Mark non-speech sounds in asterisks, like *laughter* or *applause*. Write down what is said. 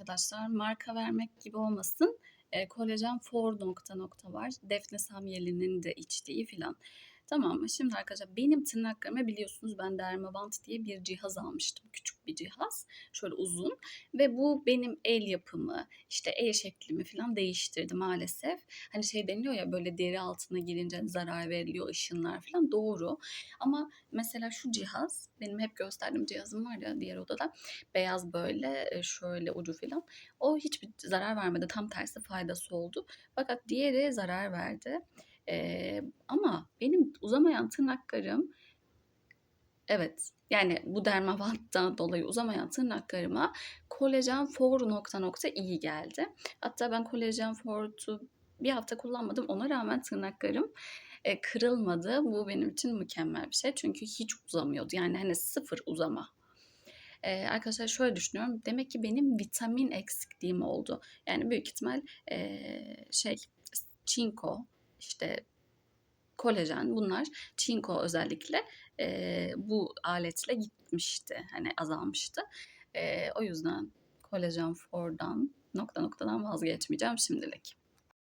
arkadaşlar. Marka vermek gibi olmasın. Eee, kolajen for nokta nokta var. Defne Samyeli'nin de içtiği filan. Tamam mı? Şimdi arkadaşlar benim tırnaklarıma biliyorsunuz ben Dermavant diye bir cihaz almıştım. Küçük bir cihaz. Şöyle uzun. Ve bu benim el yapımı, işte el şeklimi falan değiştirdi maalesef. Hani şey deniliyor ya böyle deri altına girince zarar veriliyor ışınlar falan. Doğru. Ama mesela şu cihaz, benim hep gösterdiğim cihazım var ya diğer odada. Beyaz böyle e, şöyle ucu falan. O hiçbir zarar vermedi. Tam tersi faydası oldu. Fakat diğeri zarar verdi. Eee, ama uzamayan tırnaklarım evet yani bu Dermavant'tan *laughs* dolayı uzamayan tırnaklarıma kolajen for nokta nokta iyi geldi. Hatta ben kolajen for'u bir hafta kullanmadım. Ona rağmen tırnaklarım e, kırılmadı. Bu benim için mükemmel bir şey. Çünkü hiç uzamıyordu. Yani hani sıfır uzama. Ee, arkadaşlar şöyle düşünüyorum. Demek ki benim vitamin eksikliğim oldu. Yani büyük ihtimal ee, şey çinko, işte kolajen bunlar çinko özellikle ee, bu aletle gitmişti. Hani azalmıştı. Ee, o yüzden kolajen for'dan nokta noktadan vazgeçmeyeceğim şimdilik.